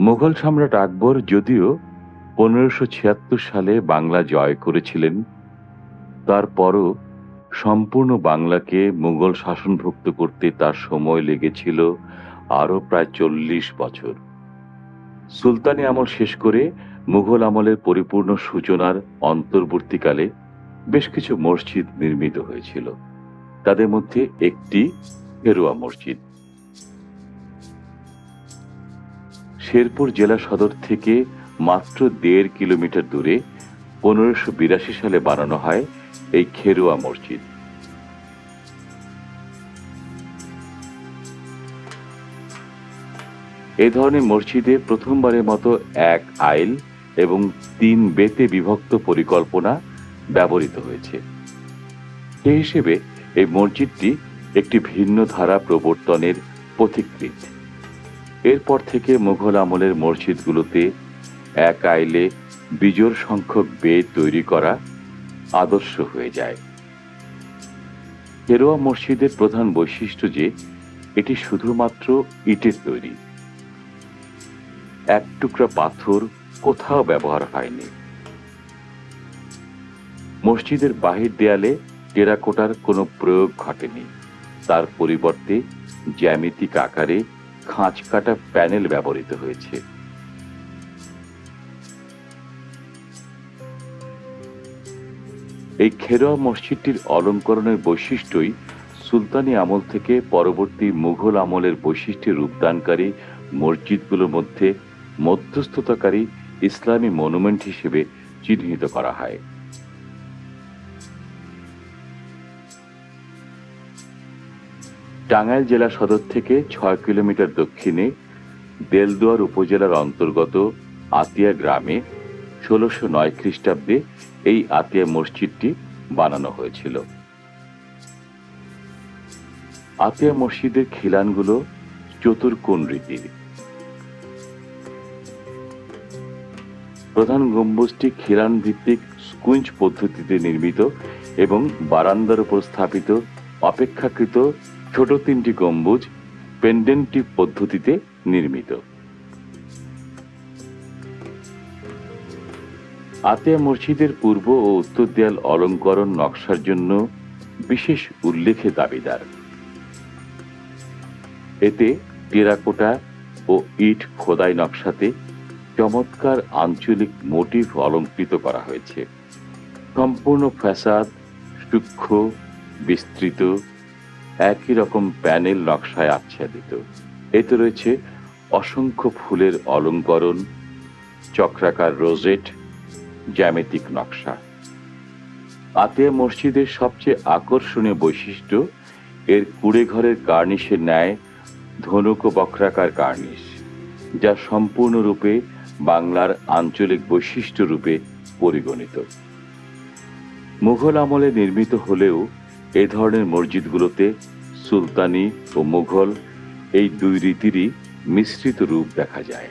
মুঘল সম্রাট আকবর যদিও পনেরোশো ছিয়াত্তর সালে বাংলা জয় করেছিলেন, তারপরও সম্পূর্ণ বাংলাকে মুঘল শাসনভুক্ত করতে তার সময় লেগেছিল আরও প্রায় চল্লিশ বছর। সুলতানি আমল শেষ করে মুঘল আমলের পরিপূর্ণ সূচনার অন্তর্বর্তীকালে বেশ কিছু মসজিদ নির্মিত হয়েছিল। তাদের মধ্যে একটি ফেরুয়া মসজিদ। শেরপুর জেলা সদর থেকে মাত্র দেড় কিলোমিটার দূরে পনেরোশো বিরাশি সালে বানানো হয় এই খেরুয়া মসজিদ। এ ধরনের মসজিদে প্রথমবারের মতো এক আইল এবং তিন বেতে বিভক্ত পরিকল্পনা ব্যবহৃত হয়েছে। সে হিসেবে এই মসজিদটি একটি ভিন্ন ধারা প্রবর্তনের পথিকৃত এরপর থেকে মুঘল আমলের মসজিদগুলোতে এক আইলে বিজোড় সংখ্যক বেদ তৈরি করা আদর্শ হয়ে যায়। ফেরোয়া মসজিদের প্রধান বৈশিষ্ট্য যে, এটি শুধুমাত্র ইটের তৈরি। এক টুকরা পাথর কোথাও ব্যবহার হয়নি। মসজিদের বাহির দেয়ালে টেরাকোটার কোনো প্রয়োগ ঘটেনি। তার পরিবর্তে জ্যামিতিক আকারে খাঁচ কাটা প্যানেল ব্যবহৃত হয়েছে। এই খেরোয়া মসজিদটির অলঙ্করণের বৈশিষ্ট্যই সুলতানি আমল থেকে পরবর্তী মুঘল আমলের বৈশিষ্ট্যের রূপদানকারী মসজিদগুলোর মধ্যে মধ্যস্থতাকারী ইসলামী মনুমেন্ট হিসেবে চিহ্নিত করা হয়। টাঙ্গাইল জেলা সদর থেকে ছয় কিলোমিটার দক্ষিণে দেলদুয়ার উপজেলার অন্তর্গত আতিয়া গ্রামে ষোলোশো নয় খ্রিস্টাব্দে এই আতিয়া মসজিদটি বানানো হয়েছিল। আতিয়া মসজিদের খিলানগুলো চতুর্কোণ রীতির প্রধান গম্বুজটি খিলান ভিত্তিক স্কুইঞ্চ পদ্ধতিতে নির্মিত এবং বারান্দার উপর স্থাপিত, অপেক্ষাকৃত ছোট তিনটি গম্বুজ পেন্ডেন্টি পদ্ধতিতে নির্মিত। আতিয়া মসজিদের পূর্ব ও উত্তর দেয়াল অলঙ্করণ নকশার জন্য বিশেষ উল্লেখে দাবিদার। এতে টেরাকোটা ও ইট খোদাই নকশাতে চমৎকার আঞ্চলিক মোটিভ অলঙ্কৃত করা হয়েছে। সম্পূর্ণ ফ্যাসাদ সূক্ষ্ম, বিস্তৃত একই রকম প্যানেল নকশায় আচ্ছাদিত। এতে রয়েছে অসংখ্য ফুলের অলঙ্করণ, চক্রাকার রোজেট, জ্যামিতিক নকশা। আতিয়া মসজিদের সবচেয়ে আকর্ষণীয় বৈশিষ্ট্য, এর কুড়ে ঘরের কার্নিশের ন্যায় ধনুক বক্রাকার কার্নিশ, যা সম্পূর্ণরূপে বাংলার আঞ্চলিক বৈশিষ্ট্য রূপে পরিগণিত। মুঘল আমলে নির্মিত হলেও এ ধরনের মসজিদগুলোতে সুলতানি ও মুঘল এই দুই রীতিরই মিশ্রিত রূপ দেখা যায়।